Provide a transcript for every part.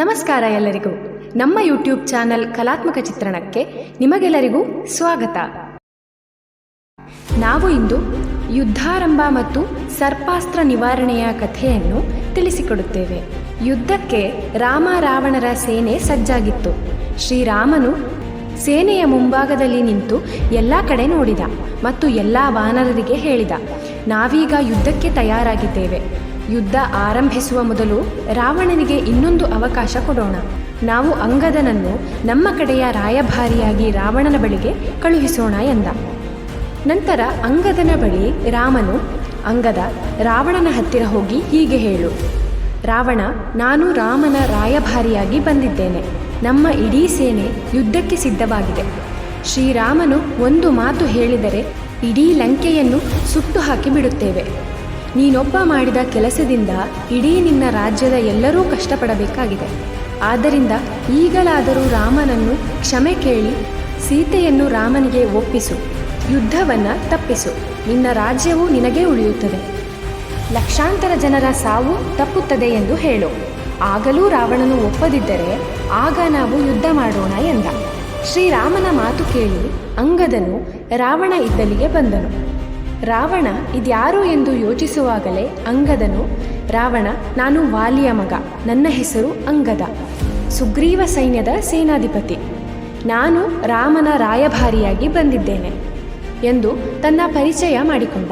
ನಮಸ್ಕಾರ ಎಲ್ಲರಿಗೂ. ನಮ್ಮ ಯೂಟ್ಯೂಬ್ ಚಾನೆಲ್ ಕಲಾತ್ಮಕ ಚಿತ್ರಣಕ್ಕೆ ನಿಮಗೆಲ್ಲರಿಗೂ ಸ್ವಾಗತ. ನಾವು ಇಂದು ಯುದ್ಧಾರಂಭ ಮತ್ತು ಸರ್ಪಾಸ್ತ್ರ ನಿವಾರಣೆಯ ಕಥೆಯನ್ನು ತಿಳಿಸಿಕೊಡುತ್ತೇವೆ. ಯುದ್ಧಕ್ಕೆ ರಾಮ ರಾವಣರ ಸೇನೆ ಸಜ್ಜಾಗಿತ್ತು. ಶ್ರೀರಾಮನು ಸೇನೆಯ ಮುಂಭಾಗದಲ್ಲಿ ನಿಂತು ಎಲ್ಲ ಕಡೆ ನೋಡಿದ ಮತ್ತು ಎಲ್ಲ ವಾನರರಿಗೆ ಹೇಳಿದ, ನಾವೀಗ ಯುದ್ಧಕ್ಕೆ ತಯಾರಾಗಿದ್ದೇವೆ. ಯುದ್ಧ ಆರಂಭಿಸುವ ಮೊದಲು ರಾವಣನಿಗೆ ಇನ್ನೊಂದು ಅವಕಾಶ ಕೊಡೋಣ. ನಾವು ಅಂಗದನನ್ನು ನಮ್ಮ ಕಡೆಯ ರಾಯಭಾರಿಯಾಗಿ ರಾವಣನ ಬಳಿಗೆ ಕಳುಹಿಸೋಣ ಎಂದ. ನಂತರ ಅಂಗದನ ಬಳಿ ರಾಮನು, ಅಂಗದ, ರಾವಣನ ಹತ್ತಿರ ಹೋಗಿ ಹೀಗೆ ಹೇಳು. ರಾವಣ, ನಾನು ರಾಮನ ರಾಯಭಾರಿಯಾಗಿ ಬಂದಿದ್ದೇನೆ. ನಮ್ಮ ಇಡೀ ಸೇನೆ ಯುದ್ಧಕ್ಕೆ ಸಿದ್ಧವಾಗಿದೆ. ಶ್ರೀರಾಮನು ಒಂದು ಮಾತು ಹೇಳಿದರೆ ಇಡೀ ಲಂಕೆಯನ್ನು ಸುಟ್ಟು ಹಾಕಿ ಬಿಡುತ್ತೇವೆ ನೀನೊಬ್ಬ ಮಾಡಿದ ಕೆಲಸದಿಂದ ಇಡೀ ನಿನ್ನ ರಾಜ್ಯದ ಎಲ್ಲರೂ ಕಷ್ಟಪಡಬೇಕಾಗಿದೆ. ಆದ್ದರಿಂದ ಈಗಲಾದರೂ ರಾಮನನ್ನು ಕ್ಷಮೆ ಕೇಳಿ, ಸೀತೆಯನ್ನು ರಾಮನಿಗೆ ಒಪ್ಪಿಸು, ಯುದ್ಧವನ್ನು ತಪ್ಪಿಸು, ನಿನ್ನ ರಾಜ್ಯವು ನಿನಗೇ ಉಳಿಯುತ್ತದೆ. ಲಕ್ಷಾಂತರ ಜನರ ಸಾವು ತಪ್ಪುತ್ತದೆ ಎಂದು ಹೇಳು. ಆಗಲೂ ರಾವಣನು ಒಪ್ಪದಿದ್ದರೆ ಆಗ ನಾವು ಯುದ್ಧ ಮಾಡೋಣ ಎಂದ. ಶ್ರೀರಾಮನ ಮಾತು ಕೇಳಿ ಅಂಗದನು ರಾವಣ ಇದ್ದಲಿಗೆ ಬಂದನು. ರಾವಣ ಇದ್ಯಾರು ಎಂದು ಯೋಚಿಸುವಾಗಲೇ ಅಂಗದನು, ರಾವಣ, ನಾನು ವಾಲಿಯ ಮಗ. ನನ್ನ ಹೆಸರು ಅಂಗದ. ಸುಗ್ರೀವ ಸೈನ್ಯದ ಸೇನಾಧಿಪತಿ. ನಾನು ರಾಮನ ರಾಯಭಾರಿಯಾಗಿ ಬಂದಿದ್ದೇನೆ ಎಂದು ತನ್ನ ಪರಿಚಯ ಮಾಡಿಕೊಂಡ.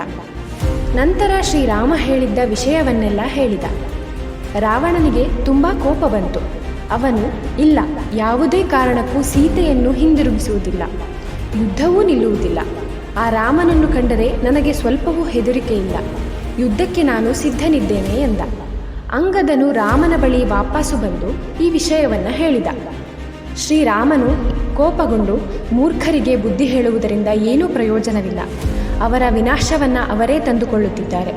ನಂತರ ಶ್ರೀರಾಮ ಹೇಳಿದ್ದ ವಿಷಯವನ್ನೆಲ್ಲ ಹೇಳಿದ. ರಾವಣನಿಗೆ ತುಂಬ ಕೋಪ ಬಂತು. ಅವನು, ಇಲ್ಲ, ಯಾವುದೇ ಕಾರಣಕ್ಕೂ ಸೀತೆಯನ್ನು ಹಿಂದಿರುಗಿಸುವುದಿಲ್ಲ. ಯುದ್ಧವೂ ನಿಲ್ಲುವುದಿಲ್ಲ. ಆ ರಾಮನನ್ನು ಕಂಡರೆ ನನಗೆ ಸ್ವಲ್ಪವೂ ಹೆದರಿಕೆ ಇಲ್ಲ ಯುದ್ಧಕ್ಕೆ ನಾನು ಸಿದ್ಧನಿದ್ದೇನೆ ಎಂದ. ಅಂಗದನು ರಾಮನ ಬಳಿ ವಾಪಸ್ಸು ಬಂದು ಈ ವಿಷಯವನ್ನು ಹೇಳಿದ. ಶ್ರೀರಾಮನು ಕೋಪಗೊಂಡು ಮೂರ್ಖರಿಗೆ ಬುದ್ಧಿ ಹೇಳುವುದರಿಂದ ಏನೂ ಪ್ರಯೋಜನವಿಲ್ಲ. ಅವರ ವಿನಾಶವನ್ನು ಅವರೇ ತಂದುಕೊಳ್ಳುತ್ತಿದ್ದಾರೆ.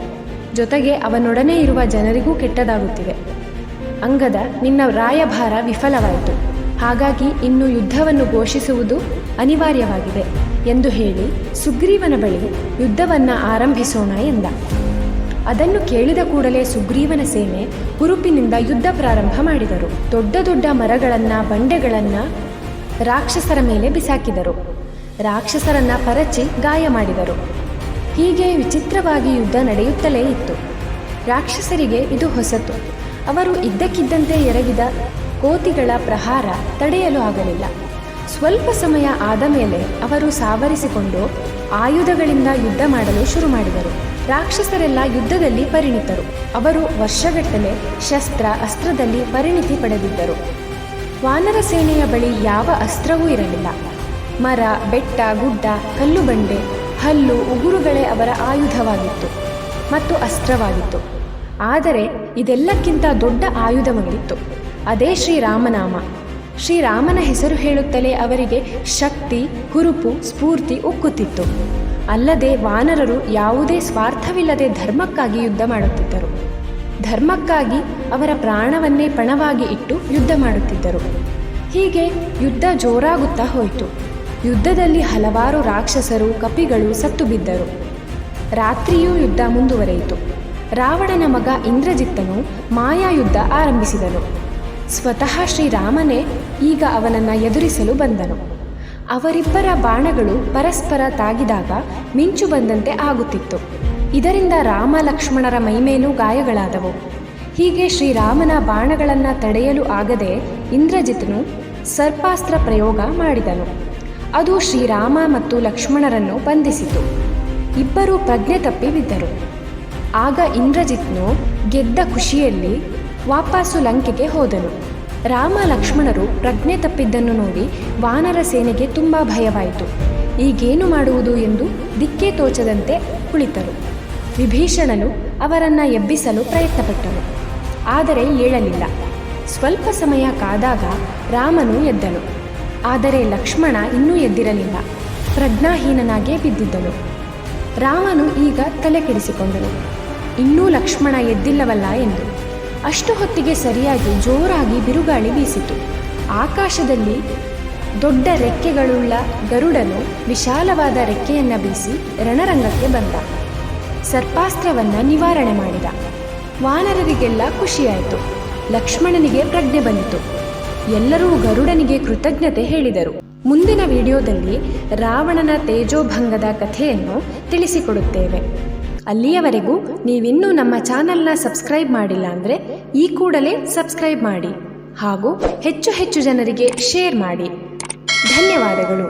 ಜೊತೆಗೆ ಅವನೊಡನೆ ಇರುವ ಜನರಿಗೂ ಕೆಟ್ಟದಾಗುತ್ತಿದೆ. ಅಂಗದ, ನಿನ್ನ ರಾಯಭಾರ ವಿಫಲವಾಯಿತು. ಹಾಗಾಗಿ ಇನ್ನು ಯುದ್ಧವನ್ನು ಘೋಷಿಸುವುದು ಅನಿವಾರ್ಯವಾಗಿದೆ. ಎಂದು ಹೇಳಿ ಸುಗ್ರೀವನ ಬಳಿ ಯುದ್ಧವನ್ನು ಆರಂಭಿಸೋಣ ಎಂದ. ಅದನ್ನು ಕೇಳಿದ ಕೂಡಲೇ ಸುಗ್ರೀವನ ಸೇನೆ ಹುರುಪಿನಿಂದ ಯುದ್ಧ ಪ್ರಾರಂಭ ಮಾಡಿದರು. ದೊಡ್ಡ ದೊಡ್ಡ ಮರಗಳನ್ನು, ಬಂಡೆಗಳನ್ನು ರಾಕ್ಷಸರ ಮೇಲೆ ಬಿಸಾಕಿದರು. ರಾಕ್ಷಸರನ್ನ ಪರಚಿ ಗಾಯ ಮಾಡಿದರು. ಹೀಗೆ ವಿಚಿತ್ರವಾಗಿ ಯುದ್ಧ ನಡೆಯುತ್ತಲೇ ಇತ್ತು. ರಾಕ್ಷಸರಿಗೆ ಇದು ಹೊಸತು. ಅವರು ಇದ್ದಕ್ಕಿದ್ದಂತೆ ಎರಗಿದ ಕೋತಿಗಳ ಪ್ರಹಾರ ತಡೆಯಲು ಆಗಲಿಲ್ಲ. ಸ್ವಲ್ಪ ಸಮಯ ಆದ ಮೇಲೆ ಅವರು ಸಾವರಿಸಿಕೊಂಡು ಆಯುಧಗಳಿಂದ ಯುದ್ಧ ಮಾಡಲು ಶುರು ಮಾಡಿದರು. ರಾಕ್ಷಸರೆಲ್ಲ ಯುದ್ಧದಲ್ಲಿ ಪರಿಣಿತರು. ಅವರು ವರ್ಷಗಟ್ಟಲೆ ಶಸ್ತ್ರ, ಅಸ್ತ್ರದಲ್ಲಿ ಪರಿಣಿತಿ ಪಡೆದಿದ್ದರು. ವಾನರ ಸೇನೆಯ ಬಳಿ ಯಾವ ಅಸ್ತ್ರವೂ ಇರಲಿಲ್ಲ. ಮರ, ಬೆಟ್ಟ, ಗುಡ್ಡ ಕಲ್ಲು ಬಂಡೆ ಹಲ್ಲು, ಉಗುರುಗಳೇ ಅವರ ಆಯುಧವಾಗಿತ್ತು ಮತ್ತು ಅಸ್ತ್ರವಾಗಿತ್ತು. ಆದರೆ ಇದೆಲ್ಲಕ್ಕಿಂತ ದೊಡ್ಡ ಆಯುಧವಾಗಿತ್ತು ಅದೇ ಶ್ರೀರಾಮನಾಮ ಶ್ರೀರಾಮನ ಹೆಸರು ಹೇಳುತ್ತಲೇ ಅವರಿಗೆ ಶಕ್ತಿ, ಹುರುಪು, ಸ್ಫೂರ್ತಿ ಉಕ್ಕುತ್ತಿತ್ತು. ಅಲ್ಲದೆ ವಾನರರು ಯಾವುದೇ ಸ್ವಾರ್ಥವಿಲ್ಲದೆ ಧರ್ಮಕ್ಕಾಗಿ ಯುದ್ಧ ಮಾಡುತ್ತಿದ್ದರು. ಧರ್ಮಕ್ಕಾಗಿ ಅವರ ಪ್ರಾಣವನ್ನೇ ಪಣವಾಗಿ ಇಟ್ಟು ಯುದ್ಧ ಮಾಡುತ್ತಿದ್ದರು. ಹೀಗೆ ಯುದ್ಧ ಜೋರಾಗುತ್ತಾ ಹೋಯಿತು. ಯುದ್ಧದಲ್ಲಿ ಹಲವಾರು ರಾಕ್ಷಸರು, ಕಪಿಗಳು ಸತ್ತು ಬಿದ್ದರು. ರಾತ್ರಿಯೂ ಯುದ್ಧ ಮುಂದುವರೆಯಿತು. ರಾವಣನ ಮಗ ಇಂದ್ರಜಿತ್ತನು ಮಾಯಾ ಯುದ್ಧ ಆರಂಭಿಸಿದನು. ಸ್ವತಃ ಶ್ರೀರಾಮನೇ ಈಗ ಅವನನ್ನು ಎದುರಿಸಲು ಬಂದನು. ಅವರಿಬ್ಬರ ಬಾಣಗಳು ಪರಸ್ಪರ ತಾಗಿದಾಗ ಮಿಂಚು ಬಂದಂತೆ ಆಗುತ್ತಿತ್ತು. ಇದರಿಂದ ರಾಮ ಲಕ್ಷ್ಮಣರ ಮೈಮೇಲೂ ಗಾಯಗಳಾದವು. ಹೀಗೆ ಶ್ರೀರಾಮನ ಬಾಣಗಳನ್ನು ತಡೆಯಲು ಆಗದೆ ಇಂದ್ರಜಿತ್ನು ಸರ್ಪಾಸ್ತ್ರ ಪ್ರಯೋಗ ಮಾಡಿದನು. ಅದು ಶ್ರೀರಾಮ ಮತ್ತು ಲಕ್ಷ್ಮಣರನ್ನು ಬಂಧಿಸಿತು. ಇಬ್ಬರು ಪ್ರಜ್ಞೆ ತಪ್ಪಿ ಬಿದ್ದರು ಆಗ ಇಂದ್ರಜಿತ್ನು ಗೆದ್ದ ಖುಷಿಯಲ್ಲಿ ವಾಪಸ್ಸು ಲಂಕೆಗೆ ಹೋದನು. ರಾಮ ಲಕ್ಷ್ಮಣರು ಪ್ರಜ್ಞೆ ತಪ್ಪಿದ್ದನ್ನು ನೋಡಿ ವಾನರ ಸೇನೆಗೆ ತುಂಬ ಭಯವಾಯಿತು. ಈಗೇನು ಮಾಡುವುದು ಎಂದು ದಿಕ್ಕೇ ತೋಚದಂತೆ ಕುಳಿತರು. ವಿಭೀಷಣನು ಅವರನ್ನು ಎಬ್ಬಿಸಲು ಪ್ರಯತ್ನಪಟ್ಟನು. ಆದರೆ ಏಳಲಿಲ್ಲ. ಸ್ವಲ್ಪ ಸಮಯ ಕಾದಾಗ ರಾಮನು ಎದ್ದನು. ಆದರೆ ಲಕ್ಷ್ಮಣ ಇನ್ನೂ ಎದ್ದಿರಲಿಲ್ಲ. ಪ್ರಜ್ಞಾಹೀನನಾಗೇ ಬಿದ್ದಿದ್ದನು. ರಾಮನು ಈಗ ತಲೆ ಕೆಡಿಸಿಕೊಂಡನು ಇನ್ನೂ ಲಕ್ಷ್ಮಣ ಎದ್ದಿಲ್ಲವಲ್ಲ ಎಂದು ಅಷ್ಟು ಹೊತ್ತಿಗೆ ಸರಿಯಾಗಿ ಜೋರಾಗಿ ಬಿರುಗಾಳಿ ಬೀಸಿತು. ಆಕಾಶದಲ್ಲಿ ದೊಡ್ಡ ರೆಕ್ಕೆಗಳುಳ್ಳ ಗರುಡನು ವಿಶಾಲವಾದ ರೆಕ್ಕೆಯನ್ನು ಬೀಸಿ ರಣರಂಗಕ್ಕೆ ಬಂದ. ಸರ್ಪಾಸ್ತ್ರವನ್ನು ನಿವಾರಣೆ ಮಾಡಿದ. ವಾನರರಿಗೆಲ್ಲ ಖುಷಿಯಾಯಿತು. ಲಕ್ಷ್ಮಣನಿಗೆ ಪ್ರಜ್ಞೆ ಬಂದಿತು. ಎಲ್ಲರೂ ಗರುಡನಿಗೆ ಕೃತಜ್ಞತೆ ಹೇಳಿದರು. ಮುಂದಿನ ವಿಡಿಯೋದಲ್ಲಿ ರಾವಣನ ತೇಜೋಭಂಗದ ಕಥೆಯನ್ನು ತಿಳಿಸಿಕೊಡುತ್ತೇವೆ. ಅಲ್ಲಿಯವರೆಗೂ ನೀವಿನ್ನೂ ನಮ್ಮ ಚಾನಲ್ನ ಸಬ್ಸ್ಕ್ರೈಬ್ ಮಾಡಿಲ್ಲ ಅಂದರೆ ಈ ಕೂಡಲೇ ಸಬ್ಸ್ಕ್ರೈಬ್ ಮಾಡಿ ಹಾಗೂ ಹೆಚ್ಚು ಹೆಚ್ಚು ಜನರಿಗೆ ಶೇರ್ ಮಾಡಿ. ಧನ್ಯವಾದಗಳು.